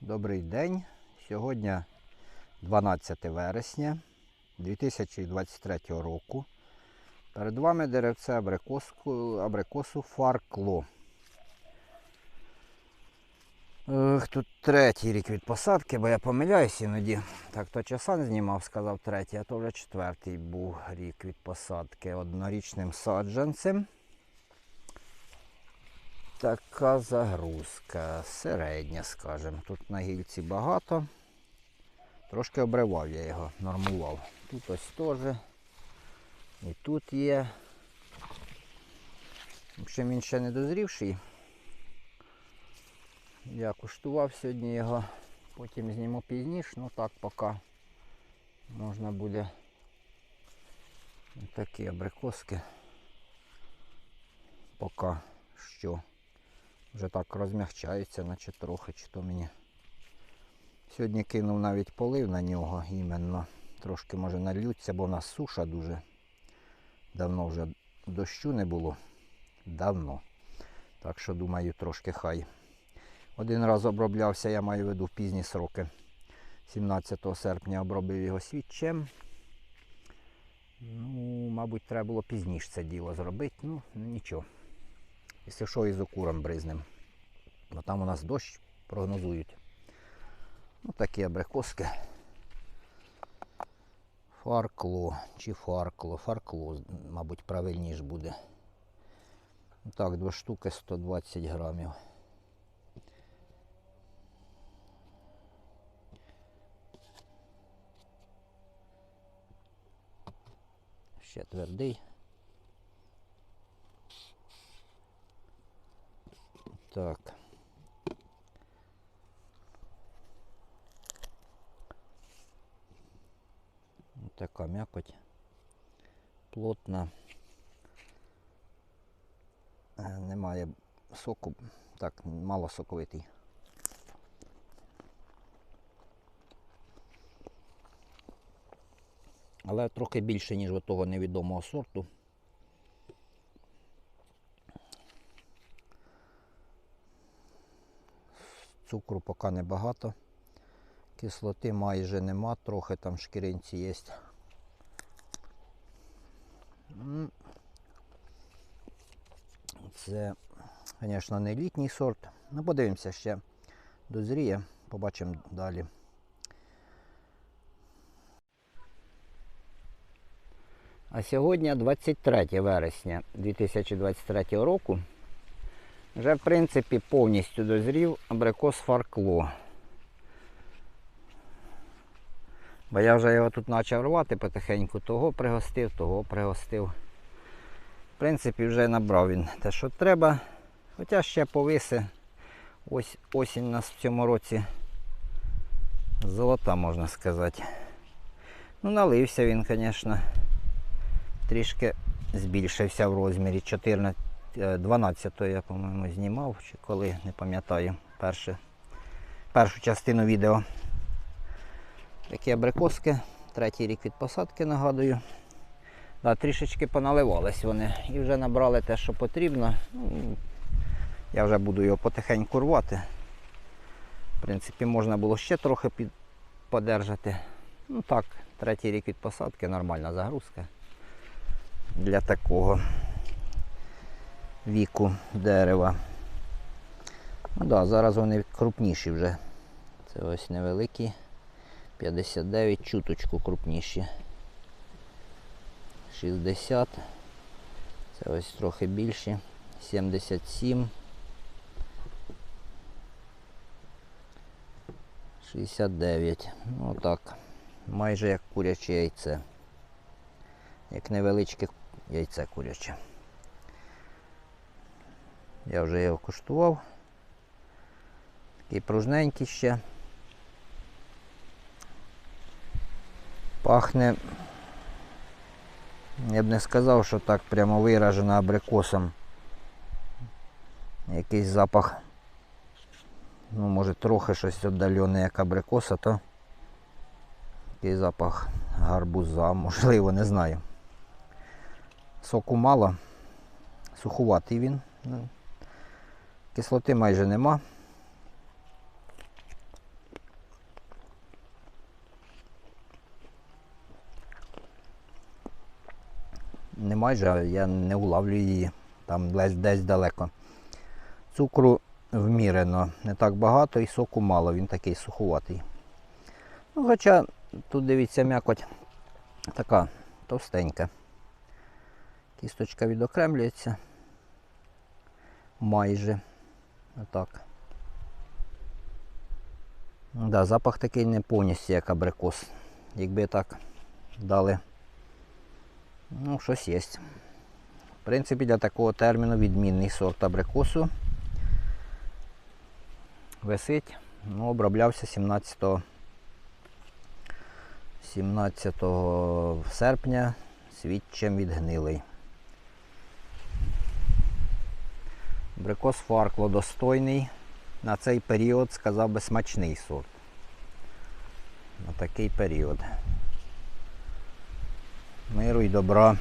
Добрий день. Сьогодні 12 вересня 2023 року. Перед вами деревце абрикоску, абрикосу Фаркло. Ех, Тут третій рік від посадки, бо я помиляюсь іноді. Так то часан знімав, сказав третій, а то вже четвертий був рік від посадки однорічним саджанцем. Така загрузка, середня, скажімо. Тут на гільці багато. Трошки обривав я його, нормував. Тут ось теж. І тут є. В общем, він ще не дозрівший. Я куштував сьогодні його, потім зніму пізніше, ну так поки можна буде такі абрикоски. Поки що вже так розмягчається, наче трохи, чи то мені. Сьогодні кинув навіть полив на нього іменно. Трошки може нальються, бо в нас суша дуже. Давно вже дощу не було. Давно. Так що думаю, трошки хай. Один раз оброблявся, я маю в виду в пізні сроки. 17 серпня обробив його свідчем. Ну, мабуть, треба було пізніше це діло зробити. Ну, нічого. Якщо що, із окуром бризнем. Бо там у нас дощ прогнозують. Ну такі абрикоски. Фаркло чи фаркло. Фаркло, мабуть, правильніше буде. Так, два штуки 120 грамів. Ще твердий. Так. Ось Така м'якоть. Плотна. Е, Немає соку. Так, мало соковитий. Але трохи більше, ніж того невідомого сорту. Цукру поки небагато. Кислоти майже нема, трохи там шкіринці є. Це, звісно, не літній сорт. Ну, подивимося ще дозріє, побачимо далі. А сьогодні 23 вересня 2023 року. Вже, в принципі, повністю дозрів абрикос фаркло. Бо я вже його тут почав рвати потихеньку, того пригостив, того пригостив. В принципі, вже набрав він те, що треба. Хоча ще повиси. Ось осінь у нас в цьому році золота, можна сказати. Ну, налився він, звісно, трішки збільшився в розмірі. 14 12 я, по-моєму, знімав, чи коли, не пам'ятаю, першу частину відео. Такі абрикоски, третій рік від посадки, нагадую. Да, трішечки поналивались вони і вже набрали те, що потрібно. Ну, я вже буду його потихеньку рвати. В принципі, можна було ще трохи під... подержати. Ну так, третій рік від посадки, нормальна загрузка для такого віку дерева. Ну да, зараз вони крупніші вже. Це ось невеликі. 59, чуточку крупніші. 60. Це ось трохи більші. 77. 69. Ну так. Майже як куряче яйце. Як невеличке яйце куряче. Я вже його куштував. Такий пружненький ще. Пахне. Я б не сказав, що так прямо виражено абрикосом. Якийсь запах. Ну, може трохи щось віддалене, як абрикоса, то такий запах гарбуза, можливо, не знаю. Соку мало, сухуватий він кислоти майже нема. Не майже, а я не улавлю її, там десь, десь далеко. Цукру вмірено, не так багато і соку мало, він такий сухуватий. Ну, Хоча тут дивіться м'якоть така товстенька. Кісточка відокремлюється майже. Отак. Да, запах такий не повністю як абрикос. Якби так дали. Ну, щось є. В принципі, для такого терміну відмінний сорт абрикосу. Висить. Ну, оброблявся 17 17 серпня свідчим відгнилий. Абрикос фаркло достойний. На цей період сказав би смачний сорт. На такий період. Миру й добра.